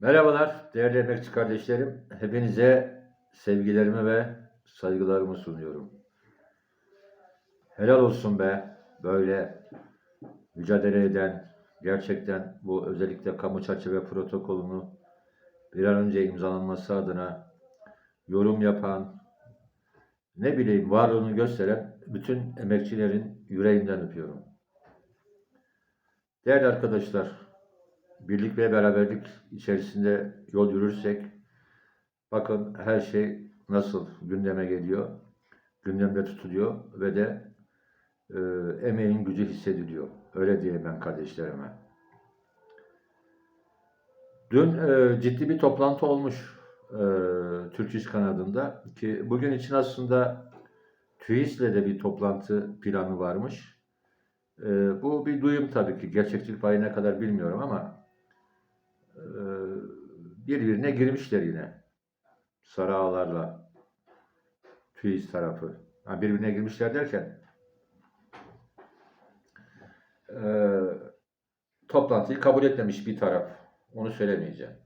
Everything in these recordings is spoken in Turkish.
Merhabalar değerli emekçi kardeşlerim. Hepinize sevgilerimi ve saygılarımı sunuyorum. Helal olsun be böyle mücadele eden gerçekten bu özellikle kamu çerçeve protokolünü bir an önce imzalanması adına yorum yapan ne bileyim varlığını gösteren bütün emekçilerin yüreğinden öpüyorum. Değerli arkadaşlar, birlik ve beraberlik içerisinde yol yürürsek bakın her şey nasıl gündeme geliyor, gündemde tutuluyor ve de e, emeğin gücü hissediliyor. Öyle diyeyim ben kardeşlerime. Dün e, ciddi bir toplantı olmuş e, Türk İş kanadında ki bugün için aslında TÜİS'le de bir toplantı planı varmış. E, bu bir duyum tabii ki. Gerçekçilik payı ne kadar bilmiyorum ama birbirine girmişler yine. Sarı ağlarla TÜİS tarafı. Ha, birbirine girmişler derken e, toplantıyı kabul etmemiş bir taraf. Onu söylemeyeceğim.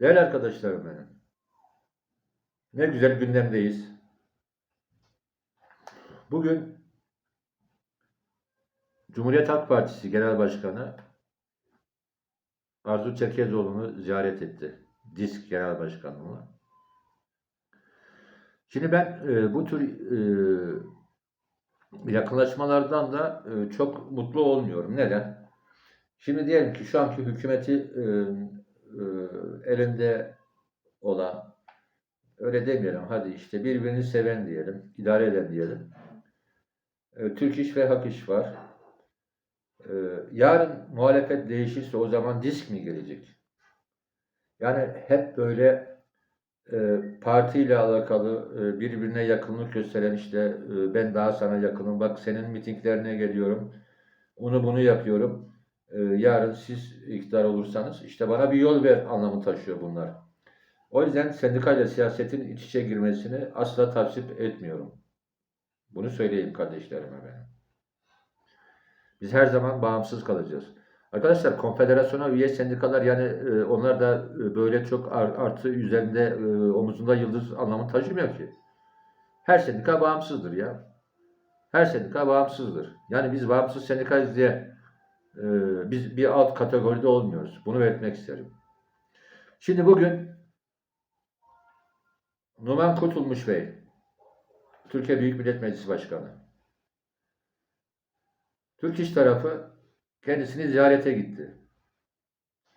Değerli arkadaşlarım benim. Ne güzel gündemdeyiz. Bugün Cumhuriyet Halk Partisi Genel Başkanı Arzu Çerkezoğlu'nu ziyaret etti. DİSK Genel Başkanı'nı. Şimdi ben e, bu tür e, yakınlaşmalardan da e, çok mutlu olmuyorum. Neden? Şimdi diyelim ki şu anki hükümeti e, e, elinde olan öyle demeyelim hadi işte birbirini seven diyelim, idare eden diyelim. E, Türk İş ve Hak İş var. Yarın muhalefet değişirse o zaman disk mi gelecek? Yani hep böyle e, partiyle alakalı e, birbirine yakınlık gösteren işte e, ben daha sana yakınım bak senin mitinglerine geliyorum onu bunu yapıyorum E, yarın siz iktidar olursanız işte bana bir yol ver anlamı taşıyor bunlar. O yüzden sendikayla siyasetin iç içe girmesini asla tavsip etmiyorum. Bunu söyleyeyim kardeşlerime benim. Biz her zaman bağımsız kalacağız. Arkadaşlar konfederasyona üye sendikalar yani e, onlar da e, böyle çok ar- artı üzerinde e, omuzunda yıldız anlamı taşımıyor ki. Her sendika bağımsızdır ya. Her sendika bağımsızdır. Yani biz bağımsız sendikayız diye e, biz bir alt kategoride olmuyoruz. Bunu belirtmek isterim. Şimdi bugün Numan Kurtulmuş Bey, Türkiye Büyük Millet Meclisi Başkanı. Türk İş tarafı kendisini ziyarete gitti.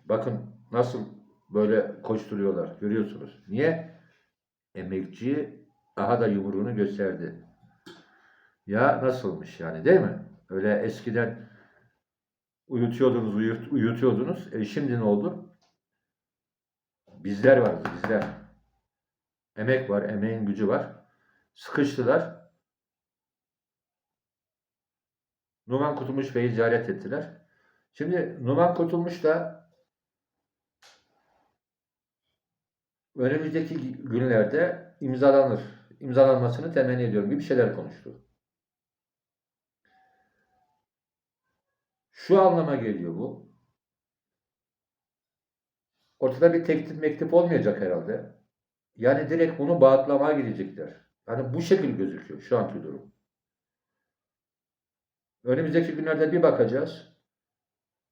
Bakın nasıl böyle koşturuyorlar görüyorsunuz. Niye? Emekçi daha da yumruğunu gösterdi. Ya nasılmış yani değil mi? Öyle eskiden uyutuyordunuz, uyut, uyutuyordunuz. E şimdi ne oldu? Bizler varız, bizler. Emek var, emeğin gücü var. Sıkıştılar. Numan Kurtulmuş Bey'i ziyaret ettiler. Şimdi Numan Kurtulmuş da önümüzdeki günlerde imzalanır. İmzalanmasını temenni ediyorum gibi şeyler konuştu. Şu anlama geliyor bu. Ortada bir teklif mektup olmayacak herhalde. Yani direkt bunu bağıtlamaya gidecekler. Yani bu şekil gözüküyor şu anki durum. Önümüzdeki günlerde bir bakacağız.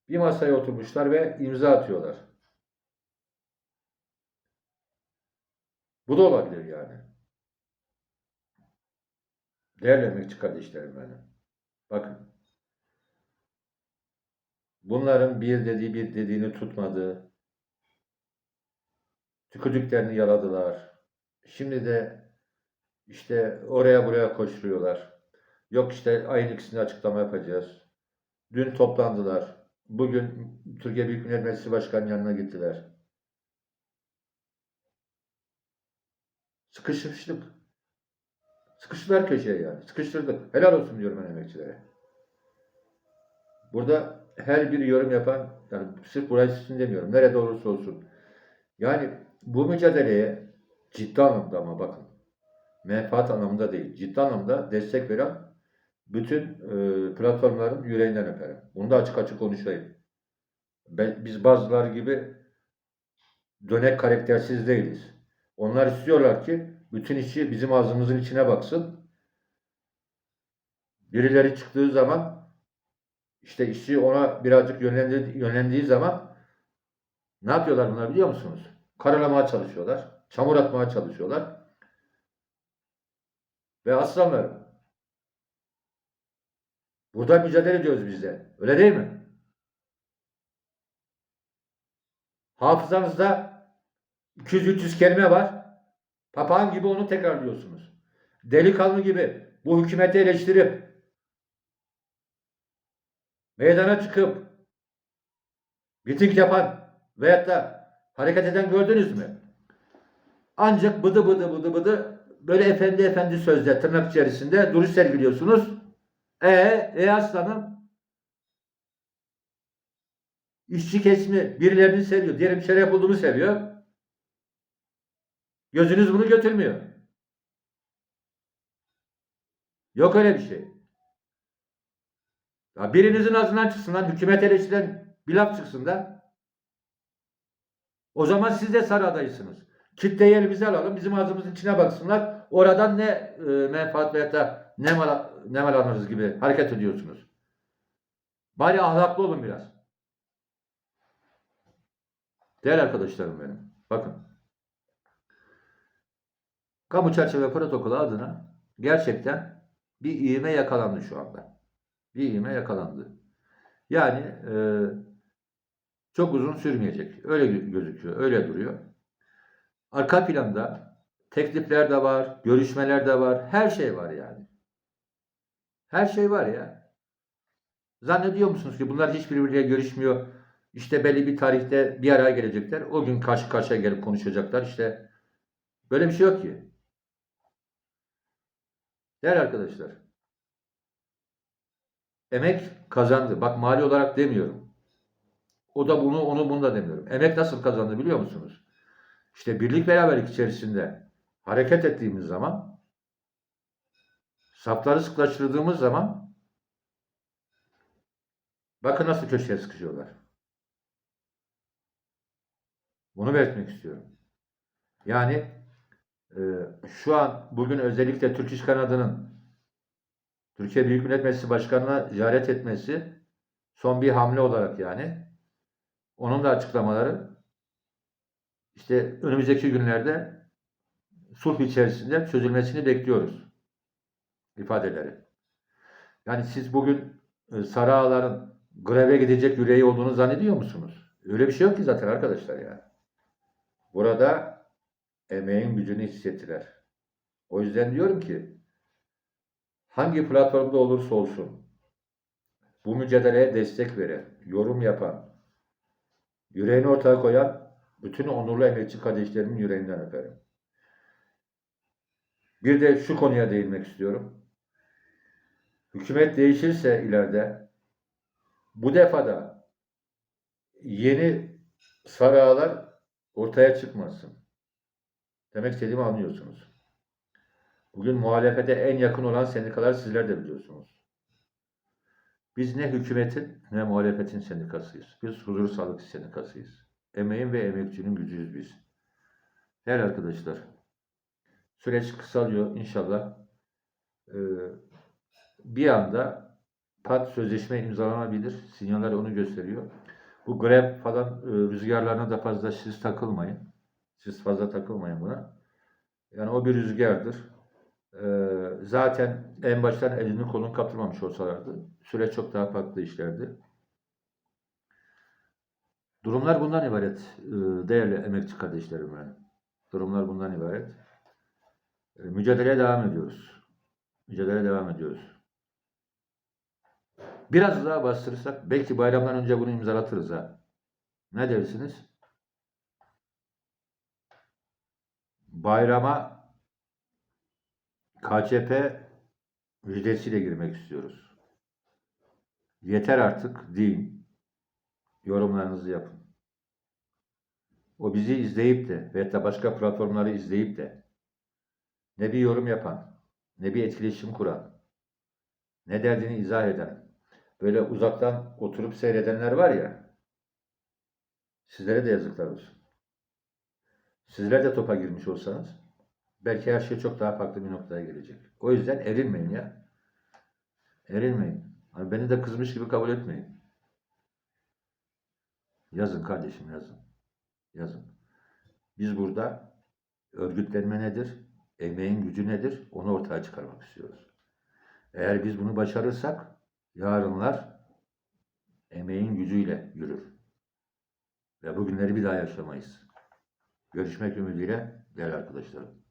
Bir masaya oturmuşlar ve imza atıyorlar. Bu da olabilir yani. Değerli emekçi kardeşlerim benim. Bakın. Bunların bir dediği bir dediğini tutmadı. Tükürdüklerini yaladılar. Şimdi de işte oraya buraya koşturuyorlar. Yok işte ayın ikisinde açıklama yapacağız. Dün toplandılar. Bugün Türkiye Büyük Millet Meclisi Başkanı'nın yanına gittiler. Sıkışmıştık. Sıkıştılar köşeye yani. Sıkıştırdık. Helal olsun diyorum ben emekçilere. Burada her bir yorum yapan, yani sırf burayı sizin demiyorum. Nerede olursa olsun. Yani bu mücadeleye ciddi anlamda ama bakın. Menfaat anlamında değil. Ciddi anlamda destek veren bütün e, platformların yüreğinden öperim. Bunu da açık açık konuşayım. Ben- biz bazıları gibi dönek karaktersiz değiliz. Onlar istiyorlar ki bütün işi bizim ağzımızın içine baksın. Birileri çıktığı zaman işte işi ona birazcık yönlendir, yönlendiği zaman ne yapıyorlar bunlar biliyor musunuz? Karalamaya çalışıyorlar. Çamur atmaya çalışıyorlar. Ve aslanlarım burada mücadele ediyoruz biz de. Öyle değil mi? Hafızanızda 200-300 kelime var. Papağan gibi onu tekrarlıyorsunuz. Delikanlı gibi bu hükümeti eleştirip meydana çıkıp miting yapan veyahut da hareket eden gördünüz mü? Ancak bıdı bıdı bıdı bıdı böyle efendi efendi sözle tırnak içerisinde duruş sergiliyorsunuz. E, e aslanım işçi kesimi birilerini seviyor. Diyelim şeref bulduğunu seviyor. Gözünüz bunu götürmüyor. Yok öyle bir şey. Ya birinizin ağzından çıksın lan hükümet eleştiren bir laf çıksın da. O zaman siz de sarı adaysınız. Kitleyi elimize alalım, bizim ağzımızın içine baksınlar. Oradan ne e, menfaat veyahut da ne mal, ne mal alırız gibi hareket ediyorsunuz. Bari ahlaklı olun biraz. Değerli arkadaşlarım benim. Bakın. Kamu çerçeve protokolü adına gerçekten bir ivme yakalandı şu anda. Bir ivme yakalandı. Yani e, çok uzun sürmeyecek. Öyle gö- gözüküyor. Öyle duruyor. Arka planda teklifler de var, görüşmeler de var. Her şey var yani. Her şey var ya. Zannediyor musunuz ki bunlar hiçbirbiriyle görüşmüyor? İşte belli bir tarihte bir araya gelecekler. O gün karşı karşıya gelip konuşacaklar. İşte böyle bir şey yok ki. Değerli arkadaşlar. Emek kazandı. Bak mali olarak demiyorum. O da bunu, onu bunu da demiyorum. Emek nasıl kazandı biliyor musunuz? İşte birlik beraberlik içerisinde hareket ettiğimiz zaman sapları sıklaştırdığımız zaman bakın nasıl köşeye sıkışıyorlar. Bunu belirtmek istiyorum. Yani e, şu an bugün özellikle Türk İş Kanadı'nın Türkiye Büyük Millet Meclisi Başkanı'na ziyaret etmesi son bir hamle olarak yani onun da açıklamaları işte önümüzdeki günlerde sulh içerisinde çözülmesini bekliyoruz ifadeleri. Yani siz bugün e, Sarı Ağaların greve gidecek yüreği olduğunu zannediyor musunuz? Öyle bir şey yok ki zaten arkadaşlar yani. Burada emeğin gücünü hissettiler. O yüzden diyorum ki hangi platformda olursa olsun bu mücadeleye destek veren, yorum yapan, yüreğini ortaya koyan bütün onurlu emekçi kardeşlerimin yüreğinden öperim. Bir de şu konuya değinmek istiyorum. Hükümet değişirse ileride bu defada yeni sarı ağalar ortaya çıkmasın. Demek istediğimi anlıyorsunuz. Bugün muhalefete en yakın olan sendikalar sizler de biliyorsunuz. Biz ne hükümetin ne muhalefetin sendikasıyız. Biz huzur sağlık sendikasıyız. Emeğin ve emekçinin gücüyüz biz. Değerli arkadaşlar, süreç kısalıyor inşallah. Ee, bir anda PAD sözleşme imzalanabilir. Sinyaller onu gösteriyor. Bu grev falan e, rüzgarlarına da fazla siz takılmayın. Siz fazla takılmayın buna. Yani o bir rüzgardır. Ee, zaten en baştan elini kolunu kaptırmamış olsalardı süreç çok daha farklı işlerdi. Durumlar bundan ibaret e, değerli emekçi kardeşlerim benim. Durumlar bundan ibaret. E, Mücadeleye devam ediyoruz. Mücadeleye devam ediyoruz. Biraz daha bastırırsak belki bayramdan önce bunu imzalatırız ha. Ne dersiniz? Bayrama KCP müjdesiyle girmek istiyoruz. Yeter artık deyin. Yorumlarınızı yapın. O bizi izleyip de veyahut da başka platformları izleyip de ne bir yorum yapan, ne bir etkileşim kuran, ne derdini izah eden, böyle uzaktan oturup seyredenler var ya, Sizlere de yazıklar olsun. Sizler de topa girmiş olsanız belki her şey çok daha farklı bir noktaya gelecek. O yüzden erinmeyin ya. Erinmeyin. Hani beni de kızmış gibi kabul etmeyin. Yazın kardeşim yazın. Yazın. Biz burada örgütlenme nedir? Emeğin gücü nedir? Onu ortaya çıkarmak istiyoruz. Eğer biz bunu başarırsak yarınlar emeğin gücüyle yürür. Ve bugünleri bir daha yaşamayız. Görüşmek ümidiyle değerli arkadaşlarım.